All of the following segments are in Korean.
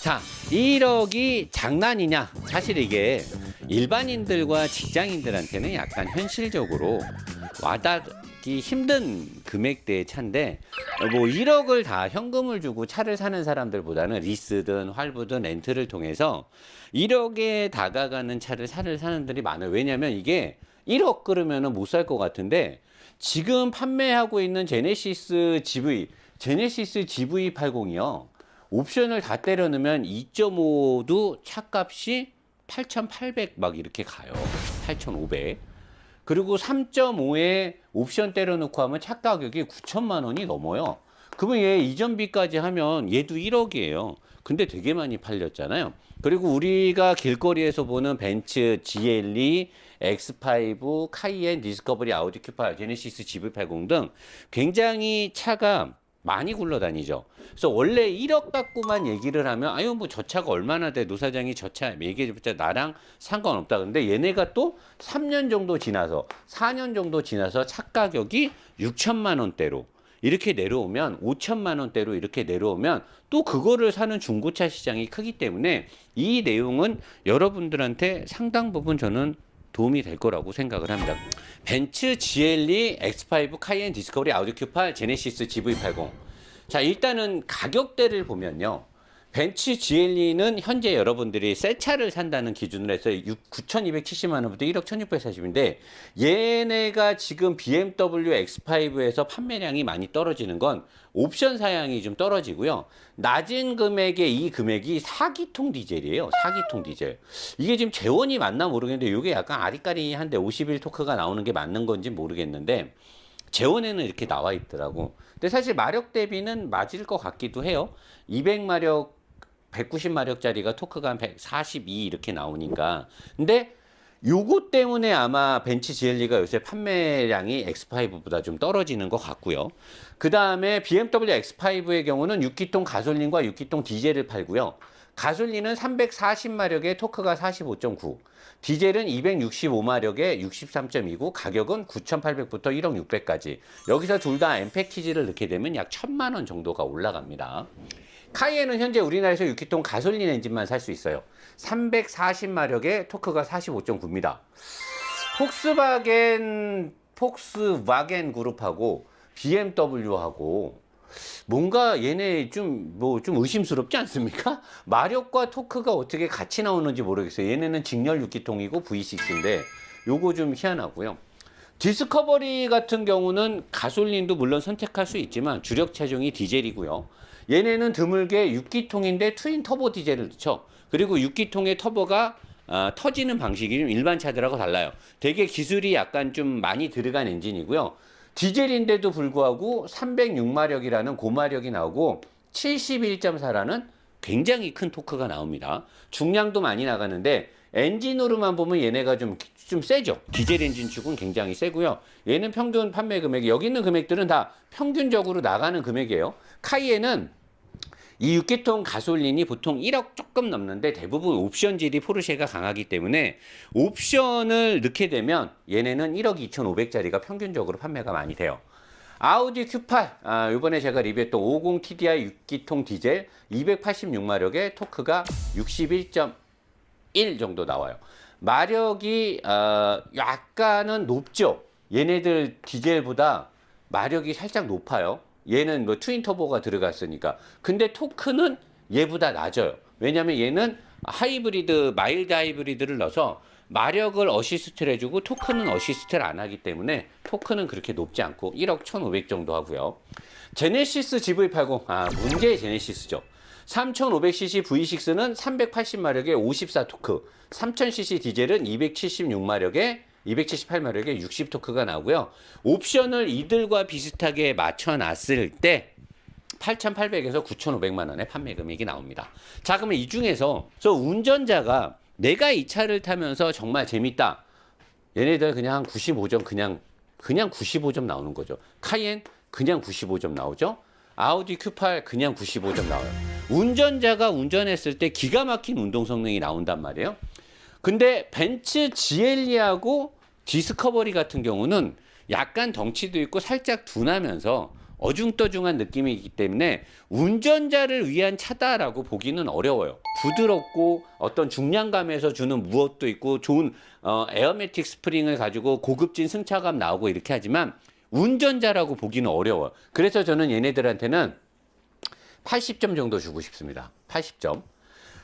자, 1억이 장난이냐? 사실 이게 일반인들과 직장인들한테는 약간 현실적으로 와닿기 힘든 금액대의 차인데 뭐 1억을 다 현금을 주고 차를 사는 사람들보다는 리스든 할부든 렌트를 통해서 1억에 다가가는 차를 사는 사람들이 많아요. 왜냐면 이게 1억 그러면은 못살 것 같은데 지금 판매하고 있는 제네시스 GV, 제네시스 GV80이요. 옵션을 다 때려 넣으면 2.5도 차값이 8,800 막 이렇게 가요. 8,500. 그리고 3.5에 옵션 때려 넣고 하면 차 가격이 9천만 원이 넘어요. 그러면 얘 이전비까지 하면 얘도 1억이에요. 근데 되게 많이 팔렸잖아요. 그리고 우리가 길거리에서 보는 벤츠 GLE, X5, 카이엔, 디스커버리, 아우디 Q8, 제네시스 GV80 등 굉장히 차가 많이 굴러다니죠. 그래서 원래 1억 갖고만 얘기를 하면 아유 뭐 저 차가 얼마나 돼 노사장이 저 차 얘기해봤자 나랑 상관없다. 근데 얘네가 또 3년 정도 지나서 4년 정도 지나서 차 가격이 6천만 원대로 이렇게 내려오면 5천만 원대로 이렇게 내려오면 또 그거를 사는 중고차 시장이 크기 때문에 이 내용은 여러분들한테 상당 부분 저는 도움이 될 거라고 생각을 합니다. 벤츠 GLE, X5, 카이엔 디스커버리, 아우디 Q8, 제네시스 GV80. 자, 일단은 가격대를 보면요. 벤츠 GLE는 현재 여러분들이 새 차를 산다는 기준으로 해서 9,270만 원부터 1억 1,640인데 얘네가 지금 BMW X5에서 판매량이 많이 떨어지는 건 옵션 사양이 좀 떨어지고요. 낮은 금액의 이 금액이 4기통 디젤이에요. 4기통 디젤. 이게 지금 재원이 맞나 모르겠는데 이게 약간 아리까리한데 51 토크가 나오는 게 맞는 건지 모르겠는데 재원에는 이렇게 나와 있더라고. 근데 사실 마력 대비는 맞을 것 같기도 해요. 200마력 190마력짜리가 토크가 한 142 이렇게 나오니까. 근데 요거 때문에 아마 벤츠 GLE가 요새 판매량이 X5보다 좀 떨어지는 것 같고요. 그 다음에 BMW X5의 경우는 6기통 가솔린과 6기통 디젤을 팔고요. 가솔린은 340마력에 토크가 45.9, 디젤은 265마력에 63.29, 가격은 9,800부터 1억 600까지. 여기서 둘 다 M 패키지를 넣게 되면 약 1,000만 원 정도가 올라갑니다. 카이엔은 현재 우리나라에서 6기통 가솔린 엔진만 살 수 있어요. 340마력에 토크가 45.9입니다. 폭스바겐 폭스바겐 그룹하고 BMW하고 뭔가 얘네 좀 뭐 좀 의심스럽지 않습니까? 마력과 토크가 어떻게 같이 나오는지 모르겠어요. 얘네는 직렬 6기통이고 V6인데 요거 좀 희한하고요. 디스커버리 같은 경우는 가솔린도 물론 선택할 수 있지만 주력 차종이 디젤이고요. 얘네는 드물게 6기통인데 트윈 터보 디젤을 넣죠. 그리고 6기통의 터보가 아, 터지는 방식이 좀 일반 차들하고 달라요. 되게 기술이 약간 좀 많이 들어간 엔진이고요. 디젤인데도 불구하고 306마력이라는 고마력이 나오고 71.4라는 굉장히 큰 토크가 나옵니다. 중량도 많이 나가는데 엔진으로만 보면 얘네가 좀, 좀 세죠. 디젤 엔진 축은 굉장히 세고요. 얘는 평균 판매 금액이, 여기 있는 금액들은 다 평균적으로 나가는 금액이에요. 카이에는 이 6기통 가솔린이 보통 1억 조금 넘는데 대부분 옵션질이 포르쉐가 강하기 때문에 옵션을 넣게 되면 얘네는 1억 2,500짜리가 평균적으로 판매가 많이 돼요. 아우디 Q8, 아, 이번에 제가 리뷰했던 50 TDI 6기통 디젤 286마력에 토크가 61.1 정도 나와요. 마력이 어, 약간은 높죠. 얘네들 디젤보다 마력이 살짝 높아요. 얘는 뭐 트윈 터보가 들어갔으니까. 근데 토크는 얘보다 낮아요. 왜냐면 얘는 하이브리드, 마일드 하이브리드를 넣어서 마력을 어시스트를 해주고 토크는 어시스트를 안 하기 때문에 토크는 그렇게 높지 않고 1억 1,500 정도 하고요. 제네시스 GV80, 아, 문제의 제네시스죠. 3500cc V6는 380마력에 54 토크, 3000cc 디젤은 276마력에 278마력에 60 토크가 나오고요. 옵션을 이들과 비슷하게 맞춰 놨을 때 8,800에서 9,500만 원의 판매 금액이 나옵니다. 자, 그러면 이 중에서 저 운전자가 내가 이 차를 타면서 정말 재밌다. 얘네들 그냥 한 95점 그냥 그냥 95점 나오는 거죠. 카이엔 그냥 95점 나오죠. 아우디 Q8 그냥 95점 나와요. 운전자가 운전했을 때 기가 막힌 운동 성능이 나온단 말이에요. 근데 벤츠 GLE하고 디스커버리 같은 경우는 약간 덩치도 있고 살짝 둔하면서 어중떠중한 느낌이 있기 때문에 운전자를 위한 차다라고 보기는 어려워요. 부드럽고 어떤 중량감에서 주는 무엇도 있고 좋은 어, 에어매틱 스프링을 가지고 고급진 승차감 나오고 이렇게 하지만 운전자라고 보기는 어려워요. 그래서 저는 얘네들한테는 80점 정도 주고 싶습니다. 80점.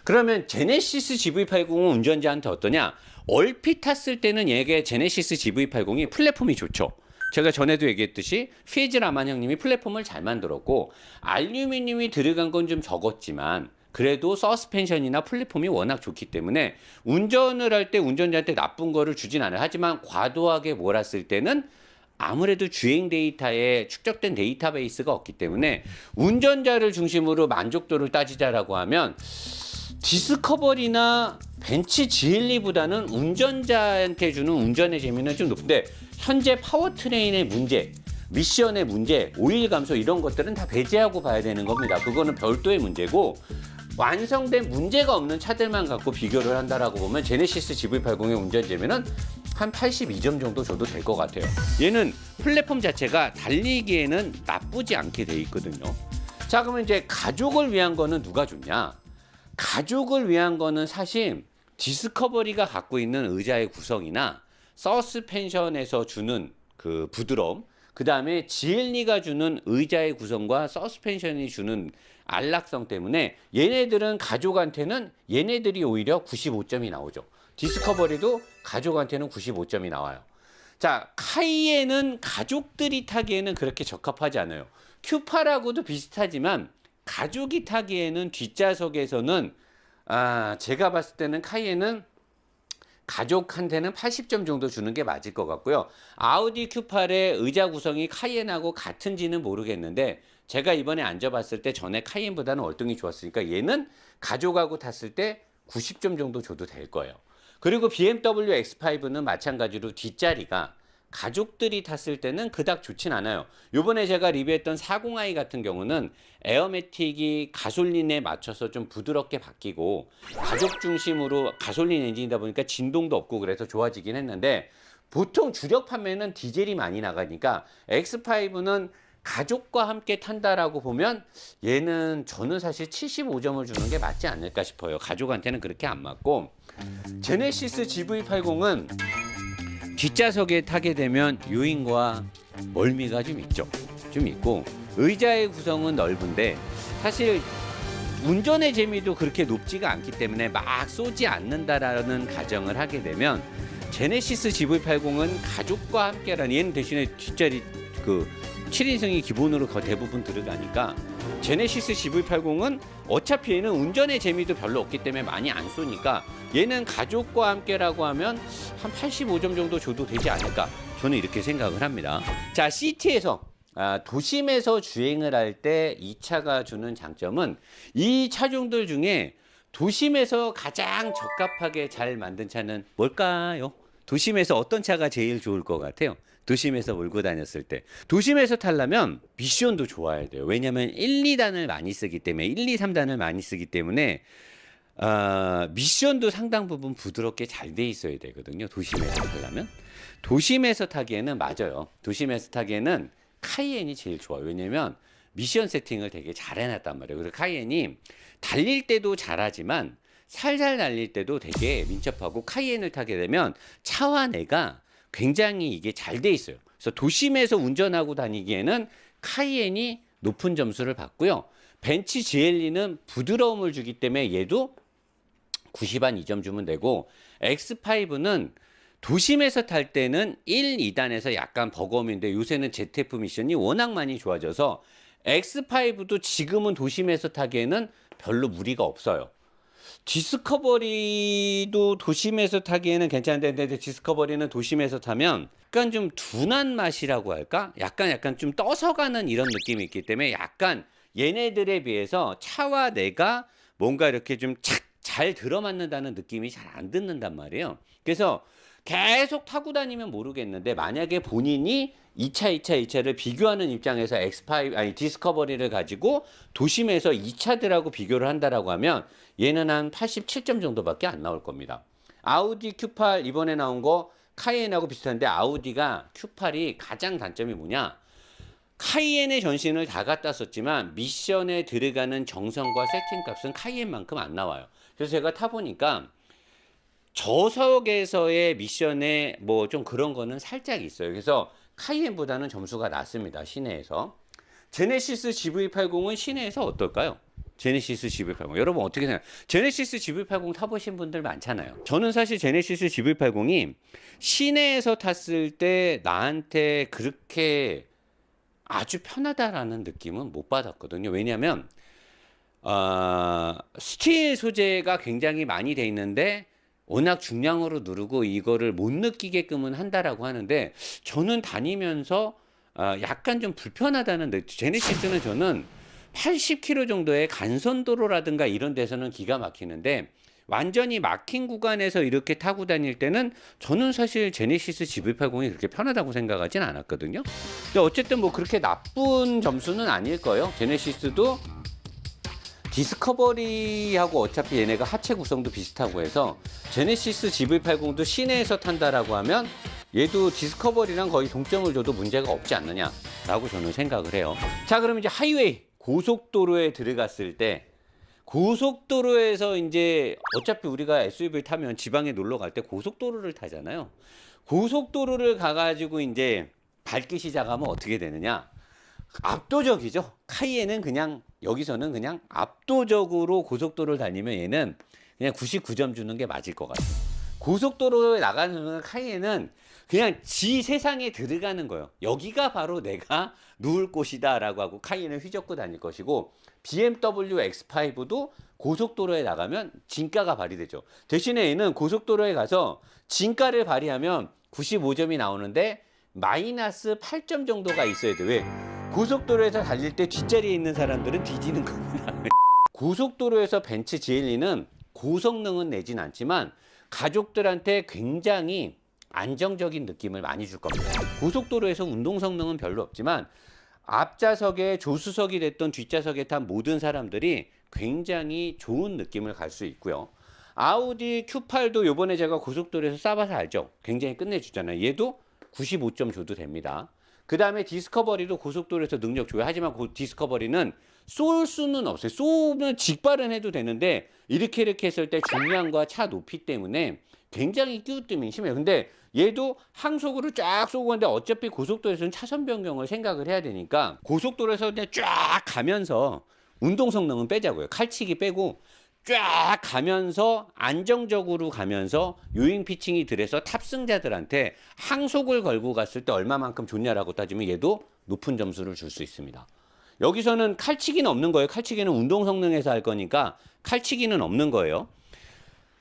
그러면 제네시스 GV80은 운전자한테 어떠냐? 얼핏 탔을 때는 얘게 제네시스 GV80이 플랫폼이 좋죠. 제가 전에도 얘기했듯이 피에즈 라만 형님이 플랫폼을 잘 만들었고 알루미늄이 들어간 건 좀 적었지만 그래도 서스펜션이나 플랫폼이 워낙 좋기 때문에 운전을 할 때 운전자한테 나쁜 거를 주진 않아요. 하지만 과도하게 몰았을 때는 아무래도 주행 데이터에 축적된 데이터베이스가 없기 때문에 운전자를 중심으로 만족도를 따지자라고 하면 디스커버리나 벤츠 GLE보다는 운전자한테 주는 운전의 재미는 좀 높은데 현재 파워트레인의 문제, 미션의 문제, 오일 감소 이런 것들은 다 배제하고 봐야 되는 겁니다. 그거는 별도의 문제고 완성된 문제가 없는 차들만 갖고 비교를 한다라고 보면 제네시스 GV80의 운전 재미는 한 82점 정도 줘도 될 것 같아요. 얘는 플랫폼 자체가 달리기에는 나쁘지 않게 돼 있거든요. 자, 그러면 이제 가족을 위한 거는 누가 좋냐? 가족을 위한 거는 사실 디스커버리가 갖고 있는 의자의 구성이나 서스펜션에서 주는 그 부드러움, 그 다음에 지엘리가 주는 의자의 구성과 서스펜션이 주는 안락성 때문에 얘네들은 가족한테는 얘네들이 오히려 95점이 나오죠. 디스커버리도 가족한테는 95점이 나와요. 자, 카이에는 가족들이 타기에는 그렇게 적합하지 않아요. 큐파라고도 비슷하지만 가족이 타기에는 뒷좌석에서는 아, 제가 봤을 때는 카이에는 가족한테는 80점 정도 주는 게 맞을 것 같고요. 아우디 Q8의 의자 구성이 카이엔하고 같은지는 모르겠는데 제가 이번에 앉아봤을 때 전에 카이엔보다는 월등히 좋았으니까 얘는 가족하고 탔을 때 90점 정도 줘도 될 거예요. 그리고 BMW X5는 마찬가지로 뒷자리가 가족들이 탔을 때는 그닥 좋진 않아요. 요번에 제가 리뷰했던 40i 같은 경우는 에어매틱이 가솔린에 맞춰서 좀 부드럽게 바뀌고 가족 중심으로 가솔린 엔진이다 보니까 진동도 없고 그래서 좋아지긴 했는데 보통 주력 판매는 디젤이 많이 나가니까 X5는 가족과 함께 탄다라고 보면 얘는 저는 사실 75점을 주는 게 맞지 않을까 싶어요. 가족한테는 그렇게 안 맞고 제네시스 GV80은 뒷좌석에 타게 되면 유인과 멀미가 좀 있죠. 좀 있고 의자의 구성은 넓은데 사실 운전의 재미도 그렇게 높지가 않기 때문에 막 쏘지 않는다라는 가정을 하게 되면 제네시스 GV80은 가족과 함께라는 얘는 대신에 뒷자리 그 7인승이 기본으로 거의 대부분 들어가니까 제네시스 GV80은 어차피 얘는 운전의 재미도 별로 없기 때문에 많이 안 쏘니까 얘는 가족과 함께라고 하면 한 85점 정도 줘도 되지 않을까 저는 이렇게 생각을 합니다. 자 시티에서 아, 도심에서 주행을 할 때 이 차가 주는 장점은 이 차종들 중에 도심에서 가장 적합하게 잘 만든 차는 뭘까요? 도심에서 어떤 차가 제일 좋을 것 같아요? 도심에서 몰고 다녔을 때. 도심에서 타려면 미션도 좋아야 돼요. 왜냐면 1, 2단을 많이 쓰기 때문에 1, 2, 3단을 많이 쓰기 때문에 아, 미션도 상당 부분 부드럽게 잘 돼 있어야 되거든요. 도심에서 타려면. 도심에서 타기에는 맞아요. 도심에서 타기에는 카이엔이 제일 좋아요. 왜냐면 미션 세팅을 되게 잘 해놨단 말이에요. 그래서 카이엔이 달릴 때도 잘하지만 살살 달릴 때도 되게 민첩하고 카이엔을 타게 되면 차와 내가 굉장히 이게 잘 돼 있어요. 그래서 도심에서 운전하고 다니기에는 카이엔이 높은 점수를 받고요. 벤츠 GLE는 부드러움을 주기 때문에 얘도 90한 2점 주면 되고 X5는 도심에서 탈 때는 1, 2단에서 약간 버거움인데 요새는 ZF 미션이 워낙 많이 좋아져서 X5도 지금은 도심에서 타기에는 별로 무리가 없어요. 디스커버리도 도심에서 타기에는 괜찮은데 근데 디스커버리는 도심에서 타면 약간 좀 둔한 맛이라고 할까? 약간 약간 좀 떠서 가는 이런 느낌이 있기 때문에 약간 얘네들에 비해서 차와 내가 뭔가 이렇게 좀잘 들어맞는다는 느낌이 잘 안 듣는단 말이에요. 그래서 계속 타고 다니면 모르겠는데 만약에 본인이 2차, 2차, 2차를 비교하는 입장에서 X5 아니 디스커버리를 가지고 도심에서 2차들하고 비교를 한다라고 하면 얘는 한 87점 정도밖에 안 나올 겁니다. 아우디 Q8 이번에 나온 거 카이엔하고 비슷한데 아우디가 Q8이 가장 단점이 뭐냐? 카이엔의 전신을 다 갖다 썼지만 미션에 들어가는 정성과 세팅 값은 카이엔만큼 안 나와요. 그래서 제가 타보니까 저석에서의 미션에 뭐 좀 그런 거는 살짝 있어요. 그래서 카이엔보다는 점수가 낮습니다. 시내에서. 제네시스 GV80은 시내에서 어떨까요? 제네시스 GV80. 여러분 어떻게 생각해요? 제네시스 GV80 타보신 분들 많잖아요. 저는 사실 제네시스 GV80이 시내에서 탔을 때 나한테 그렇게 아주 편하다라는 느낌은 못 받았거든요. 왜냐하면 어, 스틸 소재가 굉장히 많이 돼 있는데 워낙 중량으로 누르고 이거를 못 느끼게끔은 한다라고 하는데 저는 다니면서 어, 약간 좀 불편하다는 느 제네시스는 저는 80km 정도의 간선도로라든가 이런 데서는 기가 막히는데 완전히 막힌 구간에서 이렇게 타고 다닐 때는 저는 사실 제네시스 GV80이 그렇게 편하다고 생각하진 않았거든요. 근데 어쨌든 뭐 그렇게 나쁜 점수는 아닐 거예요. 제네시스도 디스커버리하고 어차피 얘네가 하체 구성도 비슷하고 해서 제네시스 GV80도 시내에서 탄다라고 하면 얘도 디스커버리랑 거의 동점을 줘도 문제가 없지 않느냐라고 저는 생각을 해요. 자, 그럼 이제 하이웨이 고속도로에 들어갔을 때 고속도로에서 이제 어차피 우리가 SUV 타면 지방에 놀러 갈 때 고속도로를 타잖아요. 고속도로를 가가지고 이제 밟기 시작하면 어떻게 되느냐? 압도적이죠. 카이에는 그냥 여기서는 그냥 압도적으로 고속도로를 다니면 얘는 그냥 99점 주는 게 맞을 것 같아요. 고속도로에 나가는 카이에는 그냥 지 세상에 들어가는 거예요. 여기가 바로 내가 누울 곳이다라고 하고 카이에는 휘젓고 다닐 것이고 BMW X5도 고속도로에 나가면 진가가 발휘되죠. 대신에 얘는 고속도로에 가서 진가를 발휘하면 95점이 나오는데 마이너스 8점 정도가 있어야 돼. 왜? 고속도로에서 달릴 때 뒷자리에 있는 사람들은 뒤지는 겁니다. 고속도로에서 벤츠 GLE는 고성능은 내진 않지만 가족들한테 굉장히 안정적인 느낌을 많이 줄 겁니다. 고속도로에서 운동 성능은 별로 없지만 앞좌석에 조수석이 됐던 뒷좌석에 탄 모든 사람들이 굉장히 좋은 느낌을 갈 수 있고요. 아우디 Q8도 요번에 제가 고속도로에서 싸봐서 알죠? 굉장히 끝내주잖아요. 얘도 95점 줘도 됩니다. 그 다음에 디스커버리도 고속도로에서 능력 줘요. 하지만 그 디스커버리는 쏠 수는 없어요. 쏘면 직발은 해도 되는데 이렇게 이렇게 했을 때 중량과 차 높이 때문에 굉장히 끼우뜸이 심해요. 근데 얘도 항속으로 쫙 쏘고 있는데 어차피 고속도로에서는 차선 변경을 생각을 해야 되니까 고속도로에서 그냥 쫙 가면서 운동 성능은 빼자고요. 칼치기 빼고 쫙 가면서 안정적으로 가면서 요잉 피칭이 들어서 탑승자들한테 항속을 걸고 갔을 때 얼마만큼 좋냐라고 따지면 얘도 높은 점수를 줄 수 있습니다. 여기서는 칼치기는 없는 거예요. 칼치기는 운동 성능에서 할 거니까 칼치기는 없는 거예요.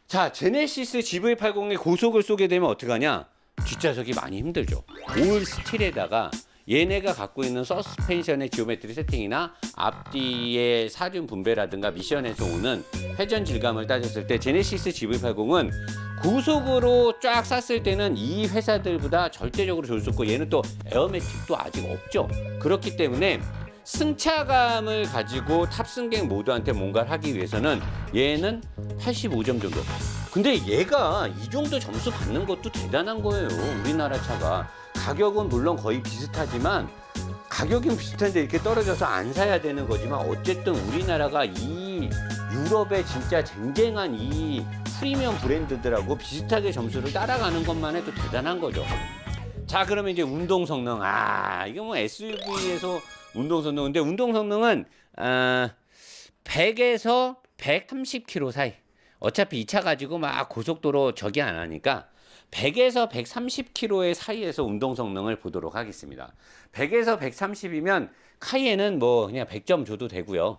자, 제네시스 GV80에 고속을 쏘게 되면 어떡하냐? 뒷좌석이 많이 힘들죠. 올 스틸에다가 얘네가 갖고 있는 서스펜션의 지오메트리 세팅이나 앞뒤의 사륜 분배라든가 미션에서 오는 회전 질감을 따졌을 때 제네시스 GV80은 고속으로 쫙 쐈을 때는 이 회사들보다 절대적으로 좋을 수 없고 얘는 또 에어매틱도 아직 없죠. 그렇기 때문에 승차감을 가지고 탑승객 모두한테 뭔가를 하기 위해서는 얘는 85점 정도. 근데 얘가 이 정도 점수 받는 것도 대단한 거예요. 우리나라 차가. 가격은 물론 거의 비슷하지만 가격은 비슷한데 이렇게 떨어져서 안 사야 되는 거지만 어쨌든 우리나라가 이 유럽의 진짜 쟁쟁한 이 프리미엄 브랜드들하고 비슷하게 점수를 따라가는 것만 해도 대단한 거죠. 자, 그러면 이제 운동 성능. 아, 이거 뭐 SUV에서 운동 성능. 근데 운동 성능은 아, 100에서 130km 사이. 어차피 이 차 가지고 막 고속도로 저기 안 하니까 100에서 130km의 사이에서 운동 성능을 보도록 하겠습니다. 100에서 130이면 카이에는 뭐 그냥 100점 줘도 되고요.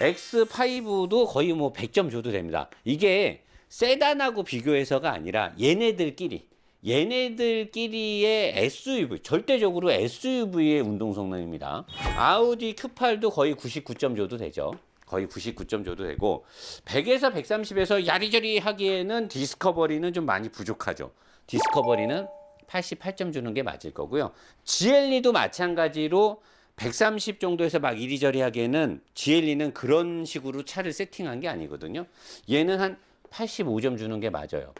X5도 거의 뭐 100점 줘도 됩니다. 이게 세단하고 비교해서가 아니라 얘네들끼리 얘네들끼리의 SUV 절대적으로 SUV의 운동 성능입니다. 아우디 Q8도 거의 99점 줘도 되죠. 거의 99점 줘도 되고 100에서 130에서 야리저리 하기에는 디스커버리는 좀 많이 부족하죠. 디스커버리는 88점 주는 게 맞을 거고요. GLE도 마찬가지로 130 정도에서 막 이리저리 하기에는 GLE는 그런 식으로 차를 세팅한 게 아니거든요. 얘는 한 85점 주는 게 맞아요.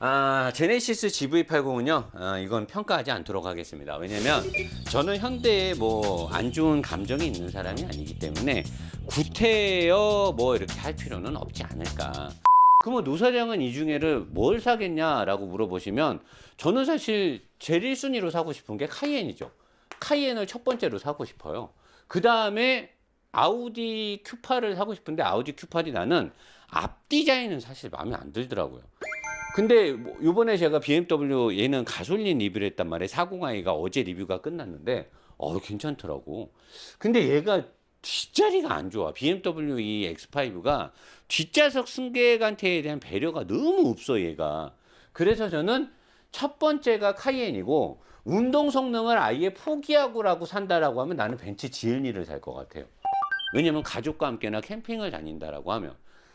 아, 제네시스 GV80은요, 아, 이건 평가하지 않도록 하겠습니다. 왜냐면 저는 현대에 뭐 안 좋은 감정이 있는 사람이 아니기 때문에 구태여 뭐 이렇게 할 필요는 없지 않을까. 그러면 노 사장은 이 중에를 뭘 사겠냐라고 물어보시면 저는 사실 제일 1순위로 사고 싶은 게 카이엔이죠. 카이엔을 첫 번째로 사고 싶어요. 그 다음에 아우디 Q8을 사고 싶은데 아우디 Q8이 나는 앞 디자인은 사실 마음에 안 들더라고요. 근데 뭐 요번에 제가 BMW 얘는 가솔린 리뷰를 했단 말이에요. 40i가 어제 리뷰가 끝났는데 어 괜찮더라고. 근데 얘가 뒷자리가 안 좋아. BMW 이 X5가 뒷좌석 승객한테에 대한 배려가 너무 없어 얘가. 그래서 저는 첫 번째가 카이엔이고 운동 성능을 아예 포기하고라고 산다라고 하면 나는 벤츠 GLE를 살 것 같아요. 왜냐면 가족과 함께나 캠핑을 다닌다라고 하면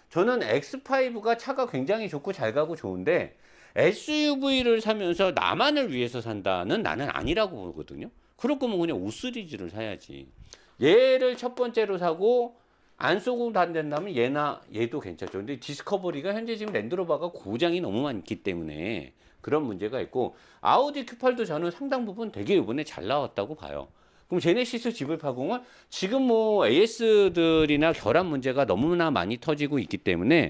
저는 X5가 차가 굉장히 좋고 잘 가고 좋은데 SUV를 사면서 나만을 위해서 산다는 나는 아니라고 보거든요. 그럴 거면 그냥 5 시리즈를 사야지. 얘를 첫 번째로 사고 안 쏘고 다닌다면 얘나 얘도 괜찮죠. 근데 디스커버리가 현재 지금 랜드로버가 고장이 너무 많기 때문에 그런 문제가 있고 아우디 Q8도 저는 상당 부분 되게 이번에 잘 나왔다고 봐요. 그럼 제네시스 GV80은 지금 뭐 AS들이나 결함 문제가 너무나 많이 터지고 있기 때문에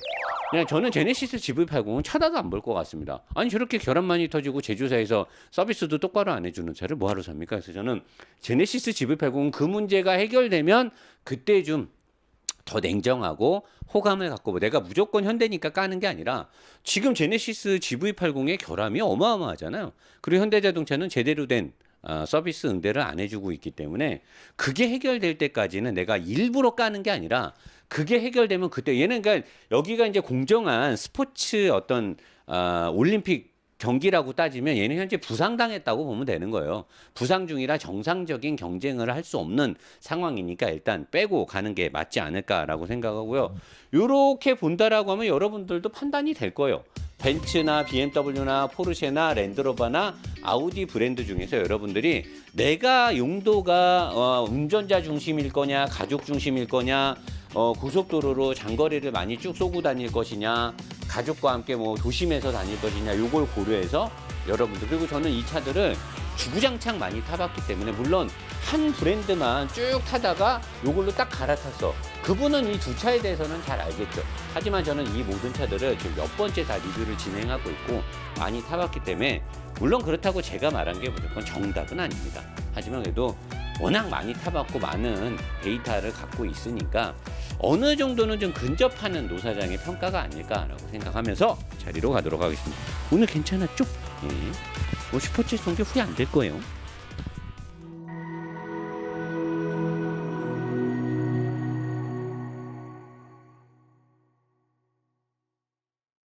그냥 저는 제네시스 GV80은 쳐다도 안 볼 것 같습니다. 아니 저렇게 결함 많이 터지고 제조사에서 서비스도 똑바로 안 해주는 차를 뭐하러 삽니까? 그래서 저는 제네시스 GV80은 그 문제가 해결되면 그때 좀더 냉정하고 호감을 갖고 뭐 내가 무조건 현대니까 까는 게 아니라 지금 제네시스 GV80의 결함이 어마어마하잖아요. 그리고 현대자동차는 제대로 된 어, 서비스 응대를 안 해주고 있기 때문에 그게 해결될 때까지는 내가 일부러 까는 게 아니라 그게 해결되면 그때 얘는 그러니까 여기가 이제 공정한 스포츠 어떤 어, 올림픽 경기라고 따지면 얘는 현재 부상당했다고 보면 되는 거예요. 부상 중이라 정상적인 경쟁을 할 수 없는 상황이니까 일단 빼고 가는 게 맞지 않을까라고 생각하고요. 요렇게 본다라고 하면 여러분들도 판단이 될 거예요. 벤츠나 BMW나 포르쉐나 랜드로버나 아우디 브랜드 중에서 여러분들이 내가 용도가 어, 운전자 중심일 거냐, 가족 중심일 거냐, 어, 고속도로로 장거리를 많이 쭉 쏘고 다닐 것이냐, 가족과 함께 뭐 도심에서 다닐 것이냐, 요걸 고려해서 여러분들 그리고 저는 이 차들을 주구장창 많이 타봤기 때문에 물론 한 브랜드만 쭉 타다가 요걸로 딱 갈아탔어. 그분은 이 두 차에 대해서는 잘 알겠죠. 하지만 저는 이 모든 차들을 지금 몇 번째 다 리뷰를 진행하고 있고 많이 타봤기 때문에 물론 그렇다고 제가 말한 게 무조건 정답은 아닙니다. 하지만 그래도 워낙 많이 타봤고 많은 데이터를 갖고 있으니까 어느 정도는 좀 근접하는 노사장의 평가가 아닐까라고 생각하면서 자리로 가도록 하겠습니다. 오늘 괜찮았죠? 예. 뭐 슈퍼챗 성격 후회 안 될 거예요.